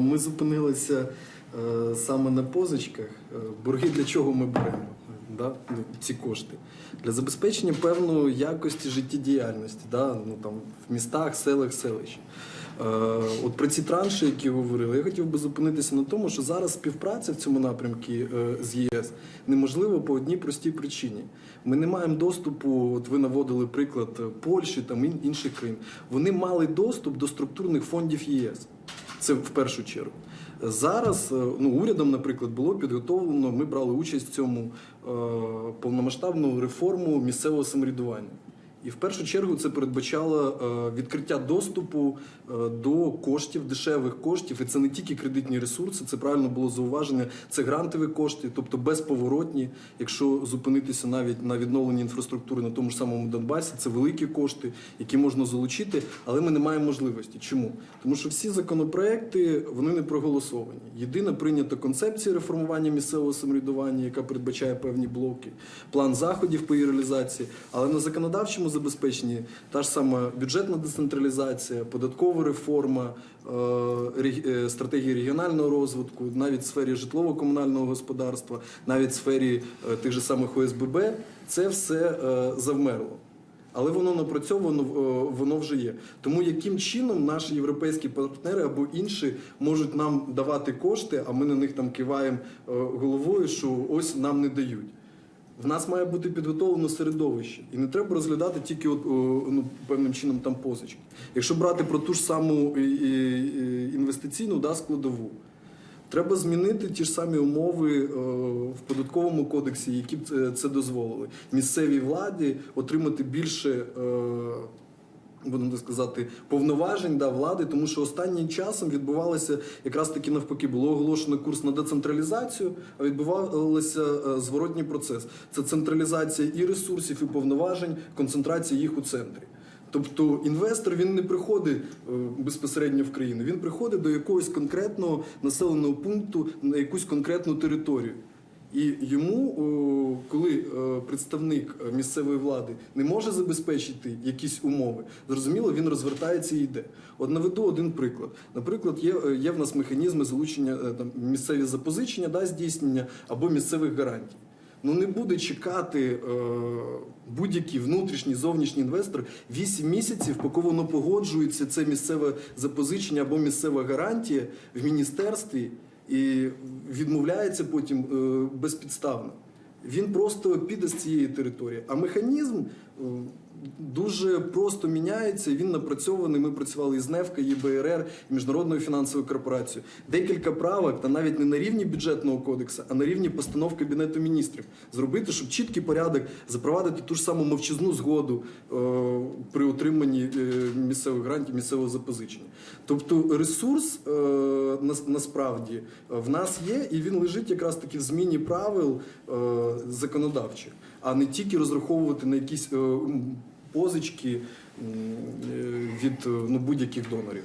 Ми зупинилися е, саме на позичках. Е, Борги для чого ми беремо? Да? ну, Ці кошти для забезпечення певної якості життєдіяльності, да? ну, там, в містах, селах, селищах. Е, От про ці транші, які говорили, я хотів би зупинитися на тому, що зараз співпраця в цьому напрямку е, з ЄС неможлива по одній простій причині. Ми не маємо доступу. От ви наводили приклад е, Польщі та інших країн. Вони мали доступ до структурних фондів ЄС. Це в першу чергу. Зараз е, ну, урядом, наприклад, було підготовлено. Ми брали участь в цьому е, повномасштабну реформу місцевого самоврядування. І в першу чергу це передбачало е, відкриття доступу е, до коштів, дешевих коштів. І це не тільки кредитні ресурси, це правильно було зауваження. Це грантові кошти, тобто безповоротні. Якщо зупинитися навіть на відновленні інфраструктури на тому ж самому Донбасі, це великі кошти, які можна залучити, але ми не маємо можливості. Чому? Тому що всі законопроекти вони не проголосовані. Єдина прийнята концепція реформування місцевого самоврядування, яка передбачає певні блоки, план заходів по її реалізації, але на законодавчому забезпеченні та ж сама бюджетна децентралізація, податкова реформа, е, е, стратегія регіонального розвитку, навіть в сфері житлово-комунального господарства, навіть в сфері е, тих же самих ОСББ, це все завмерло. Але воно напрацьовано, воно вже є. Тому яким чином наші європейські партнери або інші можуть нам давати кошти, а ми на них там киваємо головою, що ось нам не дають. В нас має бути підготовлено середовище, і не треба розглядати тільки от, ну, певним чином там позички. Якщо брати про ту ж саму інвестиційну да, складову, треба змінити ті ж самі умови е, в податковому кодексі, які б це- це дозволили. Місцевій владі отримати більше. Будемо так сказати, повноважень да, влади, тому що останнім часом відбувалося якраз таки навпаки, було оголошено курс на децентралізацію, а відбувався е, зворотній процес. Це централізація і ресурсів, і повноважень, концентрація їх у центрі. Тобто інвестор він не приходить е, безпосередньо в країну, він приходить до якогось конкретного населеного пункту на якусь конкретну територію. І йому, коли е, представник е, місцевої влади не може забезпечити якісь умови, зрозуміло, він розвертається і йде. От наведу один приклад. Наприклад, є, е, є в нас механізми залучення там, місцеві запозичення, да, здійснення або місцевих гарантій. Ну не буде чекати е, будь-який внутрішній зовнішній інвестор 8 місяців, поки воно погоджується це місцеве запозичення або місцева гарантія в міністерстві і відмовляється потім е, безпідставно. Він просто піде з цієї території. А механізм дуже просто міняється. Він напрацьований. Ми працювали із НЕФКА, ЄБРР, Міжнародною фінансовою корпорацією. Декілька правок, та навіть не на рівні бюджетного кодексу, а на рівні постанов Кабінету міністрів. Зробити, щоб чіткий порядок, запровадити ту ж саму мовчазну згоду е, при отриманні е, місцевих грантів, місцевого запозичення. Тобто ресурс е, нас- насправді е, в нас є, і він лежить якраз таки в зміні правил е, законодавчих, а не тільки розраховувати на якісь е, позички е, від е, ну, будь-яких донорів.